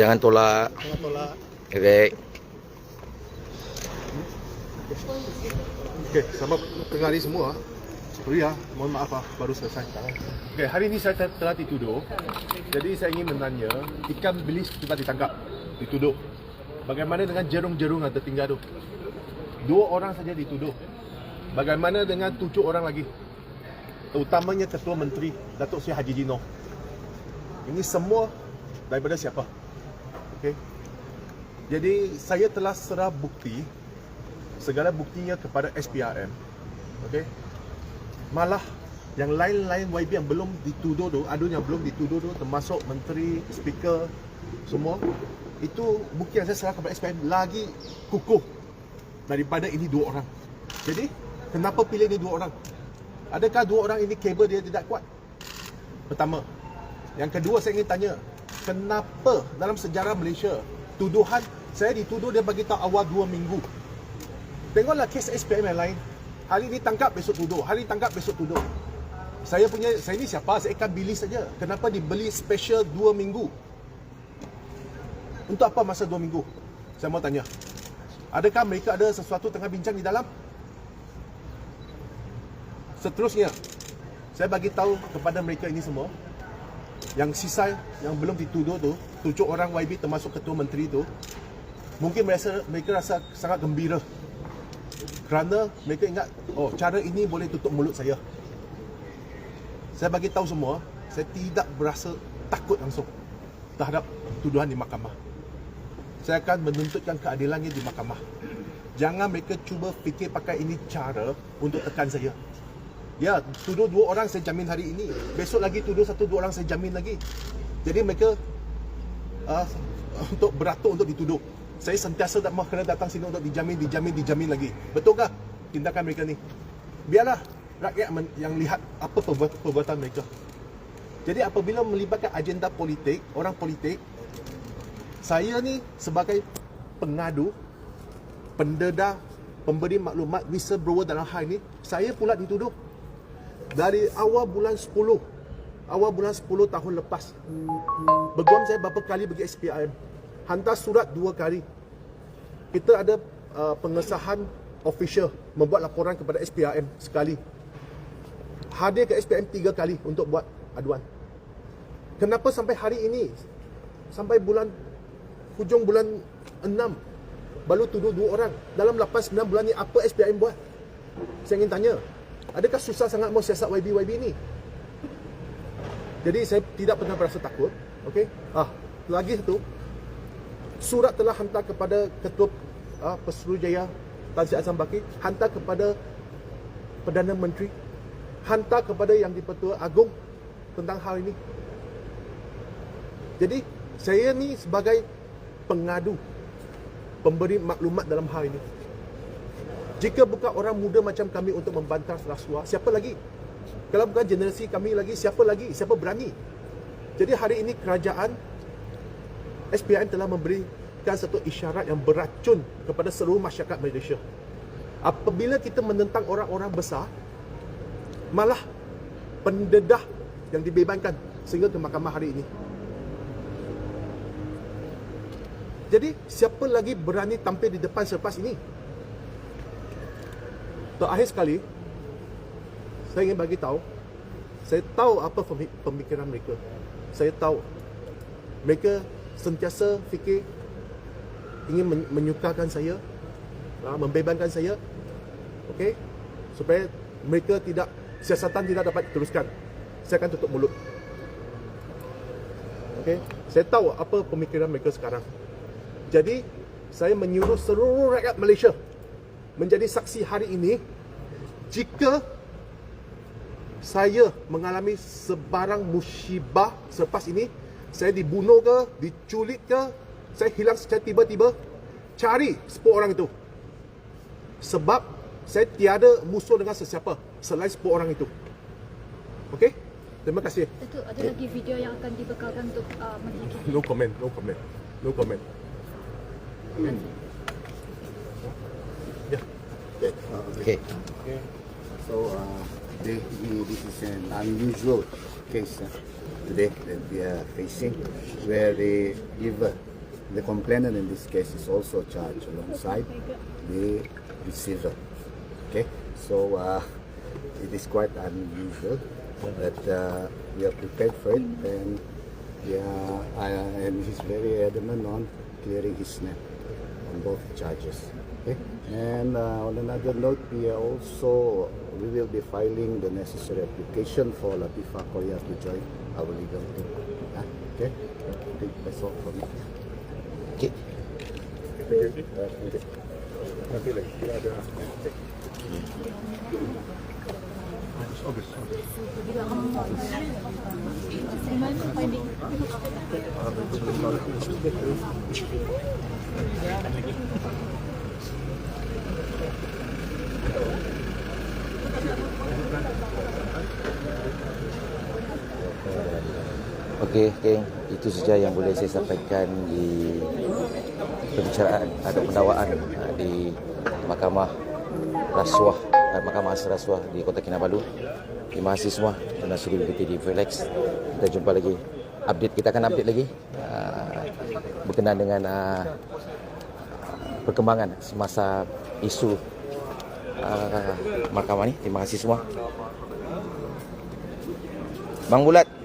Jangan tolak. Jangan tolak. Baik. Okey, selamat tengah hari semua. Sorry ah, mohon maaf ah, baru selesai. Okey, hari ini saya te- telah dituduh. Jadi saya ingin menanya, ikan bilis telah ditangkap, dituduh. Bagaimana dengan jerung-jerung yang tertinggal tu? Dua orang saja dituduh. Bagaimana dengan tujuh orang lagi? Terutamanya Ketua Menteri Datuk Seri Haji Dino. Ini semua daripada siapa? Okey. Jadi saya telah serah bukti segala buktinya kepada SPRM. Okey. Malah yang lain-lain YB yang belum dituduh tu, ada yang belum dituduh tu termasuk menteri, speaker semua itu bukti yang saya serah kepada SPRM lagi kukuh daripada ini dua orang. Jadi, kenapa pilih ini dua orang? Adakah dua orang ini kabel dia tidak kuat? Pertama. Yang kedua saya ingin tanya, kenapa dalam sejarah Malaysia tuduhan saya dituduh dia bagi tahu awal dua minggu. Tengoklah kes SPM yang lain. Hari ini tangkap besok tuduh, hari ini tangkap besok tuduh. Saya punya saya ni siapa? Saya ikan bilis saja. Kenapa dibeli special dua minggu? Untuk apa masa dua minggu? Saya mau tanya. Adakah mereka ada sesuatu tengah bincang di dalam? Seterusnya, saya bagi tahu kepada mereka ini semua yang sisa yang belum dituduh tu, tujuh orang YB termasuk ketua menteri tu, mungkin mereka mereka rasa sangat gembira kerana mereka ingat oh cara ini boleh tutup mulut saya. Saya bagi tahu semua, saya tidak berasa takut langsung terhadap tuduhan di mahkamah. Saya akan menuntutkan keadilannya di mahkamah. Jangan mereka cuba fikir pakai ini cara untuk tekan saya. Ya, tuduh dua orang saya jamin hari ini. Besok lagi tuduh satu dua orang saya jamin lagi. Jadi mereka uh, untuk beratur untuk dituduh. Saya sentiasa tak mahu kena datang sini untuk dijamin, dijamin, dijamin lagi. Betulkah tindakan mereka ni? Biarlah rakyat men- yang lihat apa perbuat- perbuatan mereka. Jadi apabila melibatkan agenda politik, orang politik, saya ni sebagai pengadu, pendedah, pemberi maklumat, whistleblower dalam hal ini, saya pula dituduh dari awal bulan 10 awal bulan 10 tahun lepas berguam saya berapa kali pergi SPRM hantar surat dua kali. Kita ada uh, pengesahan official membuat laporan kepada SPRM sekali. Hadir ke SPRM tiga kali untuk buat aduan. Kenapa sampai hari ini? Sampai bulan hujung bulan 6 baru tuduh dua orang. Dalam 8 9 bulan ni apa SPRM buat? Saya ingin tanya Adakah susah sangat mau siasat YB-YB ni? Jadi saya tidak pernah berasa takut. Okey. Ah, lagi satu. Surat telah hantar kepada Ketua ah, Pesuruhjaya Tan Sri Azam Baki, hantar kepada Perdana Menteri, hantar kepada Yang di-Pertua Agong tentang hal ini. Jadi, saya ni sebagai pengadu pemberi maklumat dalam hal ini. Jika bukan orang muda macam kami untuk membantah rasuah, siapa lagi? Kalau bukan generasi kami lagi, siapa lagi? Siapa berani? Jadi hari ini kerajaan SPIM telah memberikan satu isyarat yang beracun kepada seluruh masyarakat Malaysia. Apabila kita menentang orang-orang besar, malah pendedah yang dibebankan sehingga ke mahkamah hari ini. Jadi siapa lagi berani tampil di depan selepas ini? Terakhir sekali, saya ingin bagi tahu, saya tahu apa pemi- pemikiran mereka. Saya tahu mereka sentiasa fikir ingin men- menyukakan saya, ah, membebankan saya, okey, supaya mereka tidak siasatan tidak dapat diteruskan. Saya akan tutup mulut. Okey, saya tahu apa pemikiran mereka sekarang. Jadi, saya menyuruh seluruh rakyat Malaysia menjadi saksi hari ini jika saya mengalami sebarang musibah selepas ini saya dibunuh ke, diculik ke, saya hilang secara tiba-tiba cari 10 orang itu sebab saya tiada musuh dengan sesiapa selain 10 orang itu Okey? Terima kasih. Datuk, ada lagi video yang akan dibekalkan untuk uh, menghakimi. No comment, no comment. No comment. Yeah. Okey. Okay. So uh, i- this is an unusual case uh, today that we are facing, where they give uh, the complainant in this case is also charged alongside the receiver. Okay, so uh, it is quite unusual, but uh, we are prepared for it, and yeah, uh, and he's very adamant on clearing his name on both charges. Okay, and uh, on another note, we are also we will be filing the necessary application for Latifa Koya to join our legal team. Ah, Okay, I think that's all from me. Okay. Uh, thank kita ada Okey, geng. Itu saja yang boleh saya sampaikan di pembicaraan atau pendakwaan uh, di Mahkamah Rasuah, Mahkamah Asas Rasuah di Kota Kinabalu. Terima kasih semua kerana sudi di Relax. Kita jumpa lagi. Update kita akan update lagi uh, berkenaan dengan uh, perkembangan semasa isu uh, mahkamah ni. Terima kasih semua. Bang Bulat.